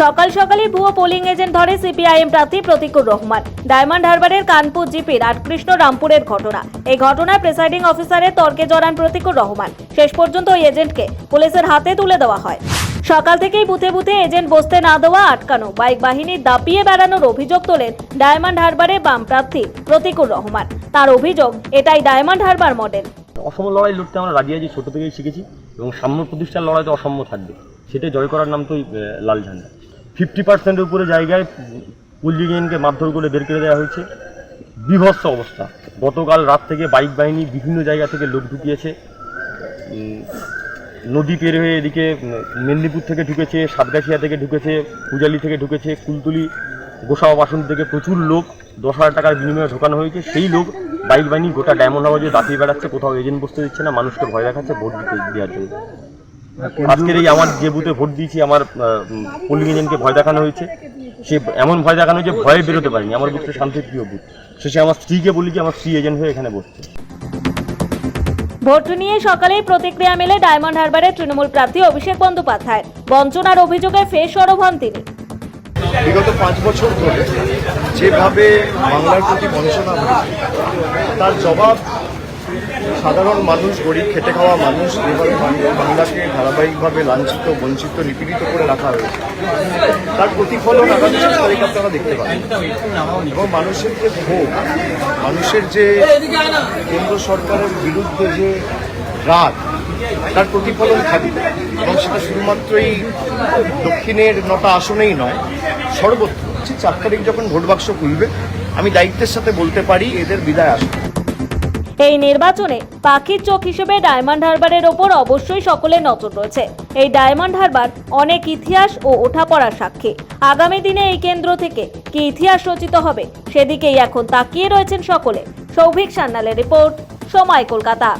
সকাল সকালই ভুয়ো পোলিং এজেন্ট ধরে সিপিআইএম প্রার্থী প্রতিকুর রহমান। ডায়মন্ড হারবারের কানপুর জিপির আটকৃষ্ণ রামপুরের ঘটনা। এই ঘটনায় প্রেসাইডিং অফিসারের তর্কে জড়ান প্রতিকুর রহমান। শেষ পর্যন্ত ওই এজেন্টকে পুলিশের হাতে তুলে দেওয়া হয়। সকাল থেকেই বুথে বুথে এজেন্ট বসতে না দেওয়া আটকানো। বাইক বাহিনী দাপিয়ে বেড়ানোর অভিযোগ তোলেন ডায়মন্ড হারবারে বাম প্রার্থী প্রতিকুর রহমান। তার অভিযোগ, এটাই ডায়মন্ড হারবার মডেল। অসম লড়াই লড়তে আমরা রাজি আছি, ছোটো থেকেই শিখেছি এবং সাম্য প্রতিষ্ঠার লড়াইতে অসম্য থাকবে। সেটাই জয় করার নাম তো লাল ঝান্ডা। ফিফটি পার্সেন্টের উপরে জায়গায় পুলজিগেনকে মারধর করে বের করে দেওয়া হয়েছে। বিভৎস অবস্থা। গতকাল রাত থেকে বাইক বাহিনী বিভিন্ন জায়গা থেকে লোক ঢুকিয়েছে। নদী পের হয়ে এদিকে মেদিনীপুর থেকে ঢুকেছে, সাতগাছিয়া থেকে ঢুকেছে, পূজালি থেকে ঢুকেছে, কুলতুলি, গোসাও বাসন থেকে প্রচুর লোক, দশ হাজার টাকার বিনিময়ে ঢোকানো হয়েছে। সেই লোক বাইক বাহিনী গোটা ডায়মন্ড হাউসে দাপিয়ে বেড়াচ্ছে, কোথাও এজেন্ট বসতে দিচ্ছে না, মানুষকে ভয় দেখাচ্ছে, ভোট দিতে দেওয়ার জন্য। আজকের এই আমার যে বুথে ভোট দিয়েছি আমার পোলিং এজেন্টকে ভয় দেখানো হয়েছে। সে এমন ভয় দেখানো যে ভয়ে বেরোতে পারেনি। আমার বুথটা শান্তিপ্রিয় বুথ। শেষে আমার স্ত্রীকে বলি যে আমার স্ত্রী এজেন্ট হয়ে এখানে বসছে। ভোট নিয়ে সকালেই প্রতিক্রিয়া মেলে ডায়মন্ড হারবারের তৃণমূল প্রার্থী অভিষেক বন্দ্যোপাধ্যায়। বঞ্চনার অভিযোগে ফের সরব হন তিনি। বিগত পাঁচ বছর ধরে যেভাবে বাংলার প্রতি বঞ্চনা হয়েছে তার জবাব সাধারণ মানুষ, গরিব, খেটে খাওয়া মানুষ বাংলা- বাংলাকে ধারাবাহিকভাবে লাঞ্ছিত, বঞ্চিত, নিপীড়িত করে রাখা হয়েছে। তার প্রতিফলন আগামী সাত তারিখ আপনারা দেখতে পাবেন। এবং মানুষের যে ক্ষোভ মানুষের যে কেন্দ্র সরকারের বিরুদ্ধে যে রাগ, তার প্রতিফলন থাকবে। এবং সেটা শুধুমাত্রই দক্ষিণের নটা আসনেই নয়, সর্বত্র। চার তারিখ যখন ভোট বাক্স খুলবে, আমি দায়িত্বের সাথে বলতে পারি, এদের বিদায় আসবে। এই নির্বাচনে পাখির চোখ হিসেবে ডায়মন্ড হারবারের ওপর অবশ্যই সকলের নজর রয়েছে। এই ডায়মন্ড হারবার অনেক ইতিহাস ও ওঠাপড়ার সাক্ষী। আগামী দিনে এই কেন্দ্র থেকে কি ইতিহাস রচিত হবে, সেদিকেই এখন তাকিয়ে রয়েছেন সকলে। সৌভিক সান্নালের রিপোর্ট, সময় কলকাতা।